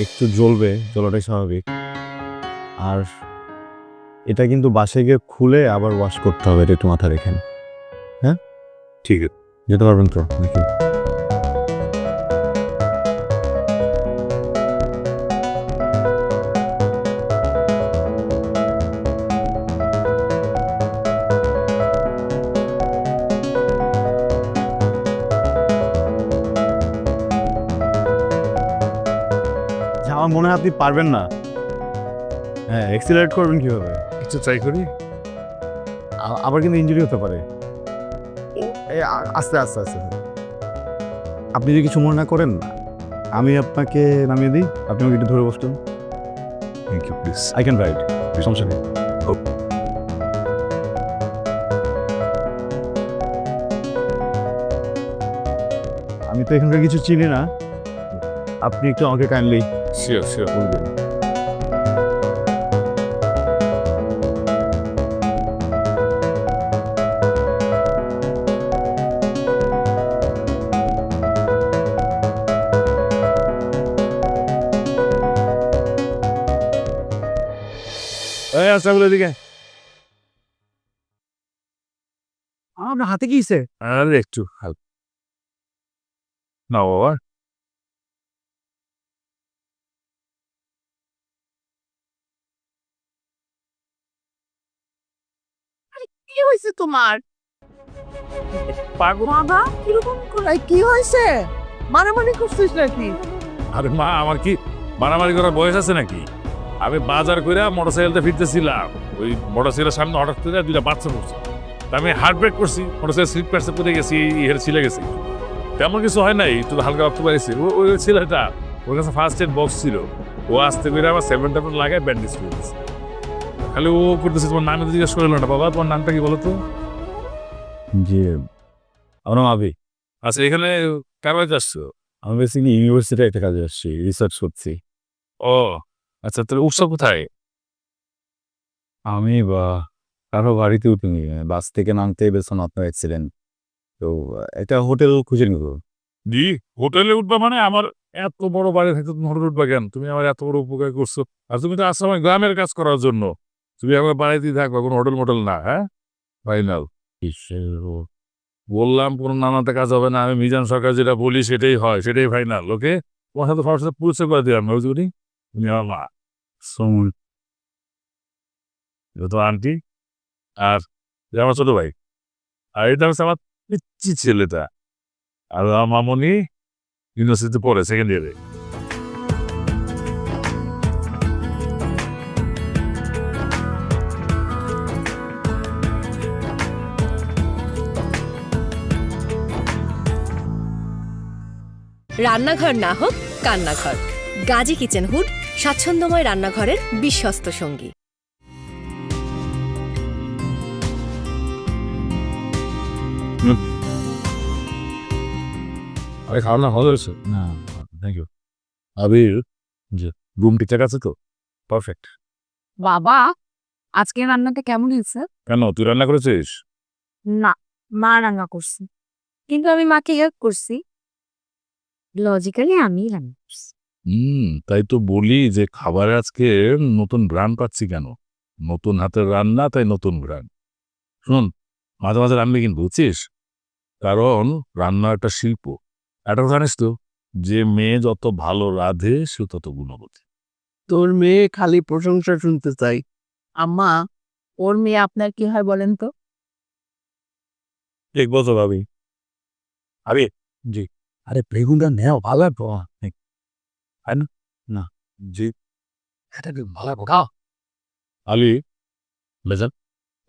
একটু জ্বলবে জ্বলাটাই স্বাভাবিক। আর এটা কিন্তু বাসে গিয়ে খুলে আবার ওয়াশ করতে হবে এটা একটু মাথা রেখেন। হ্যাঁ? ঠিক আছে। যেতে পারবেন তো নাকি? আমার মনে হয় আপনি পারবেন না। হ্যাঁ এক্সিলারেট করবেন কীভাবে? একটু ট্রাই করি। আবার কিন্তু ইঞ্জুরি হতে পারে। এই আস্তে আস্তে আস্তে আপনি যদি কিছু মনে না করেন আমি আপনাকে নামিয়ে দিই। আপনি আমাকে একটু ধরে বসতেন। Thank you please I can ride সমস্যা নেই আমি তো এখানকার কিছু চিনি না। আপনি একটু আমাকে কাইন্ডলি শিওর শিওর বলবেন বলে দিকে আপনার হাতে কি? আরে একটু না বাবা। কি হয়েছে তোমার? পাগল। বাবা কীরকম করে? কি হয়েছে? মারামারি করছিস নাকি? আরে মা আমার কি মারামারি করার বয়স আছে নাকি? আমি বাজার করে মোটরসাইকেলটা ফিরতেছিলাম। ওই মোটরসাইকেলের সামনে হঠাৎ করে দুইটা বাচ্চা পড়ছে তা আমি হার্ট ব্রেক করছি মোটরসাইকেল স্লিপ প্যাসে পড়ে গেছি ইহের ছিলে গেছি। তেমন কিছু হয় নাই একটু হালকা রক্ত পাইছে ও ওই ছেলেটা ওর কাছে ফার্স্ট এড বক্স ছিল। ও আসতে করে আমার সেভেন টেভেন লাগায় ব্যান্ডেজ করে দিচ্ছে খালি ও করতেছে তোমার নামে তো জিজ্ঞেস করল না বাবা তোমার নামটা কি বলো তো জি আমার নাম আবি। আচ্ছা এখানে কার বাড়িতে আসছো? আমি বেসিক্যালি একটা কাজে আসছি রিসার্চ করছি। ও আচ্ছা তাহলে উৎসব কোথায়? আমি বা কারও বাড়িতে উঠিনি বাস থেকে নামতে বেসন আপনার অ্যাক্সিডেন্ট তো একটা হোটেল খুঁজে নিব। দি হোটেলে উঠবা মানে আমার এত বড় বাড়ি থাকতে তুমি হোটেলে উঠবা কেন? তুমি আমার এত বড় উপকার করছ। আর তুমি তো আসছো আমার গ্রামের কাজ করার জন্য। তুমি আমার বাড়িতেই থাকবা কোনো হোটেল মোটেল না হ্যাঁ? ফাইনাল বললাম কোনো নানাতে কাজ হবে না আমি মিজান সরকার যেটা বলি সেটাই হয় সেটাই ফাইনাল ওকে তোমার সাথে সবার সাথে পরিচয় করে দিলাম পারি? তুমি আমার মা। তো আন্টি আর আমার ছোট ভাই। আর এটা হচ্ছে আমার পিচ্ছি ছেলেটা। আর আমার মামনি ইউনিভার্সিটিতে পড়ে সেকেন্ড ইয়ারে রান্নাঘর না হোক কান্নাঘর। গাজী কিচেন হুড স্বাচ্ছন্দ্যময় রান্নাঘরের বিশ্বস্ত সঙ্গী। আরে খাওয়া না ভালো হয়েছে। না thank you Abir ji. Room ঠিকঠাক আছে তো? পারফেক্ট বাবা আজকে রান্নাটা কেমন হয়েছে? কেন তুই রান্না করেছিস? না মা রান্না করছে। কিন্তু আমি মাকে হেল্প করছি। লজিক্যালি আমি হুম তাই তো বলি যে খাবারে আজকে নতুন ব্রান্ড পাচ্ছি কেন? নতুন হাতের রান্না তাই নতুন ব্রান্ড শুন মাঝে মাঝে রান্না কিন্তু বুঝছিস? কারণ রান্না একটা শিল্প। একটা কথা জানিস তো যে মেয়ে যত ভালো রাধে সে তত গুণবতী। তোর মেয়ে খালি প্রশংসা শুনতে চাই। আম্মা ওর মেয়ে আপনার কি হয় বলেন তো? ঠিক বলছো ভাবি। আবি জি। আরে বেগুনটা নেও ভালো তাই না? না। জি। এটা ভালো লাগবো? খাও। আলি? বেজান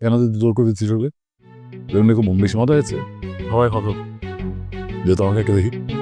কেন তুই জোর করে দিচ্ছিস বেগুন খুব বেশি মতো হয়েছে। হয় হবে যে তোমাকে একটা দেখি।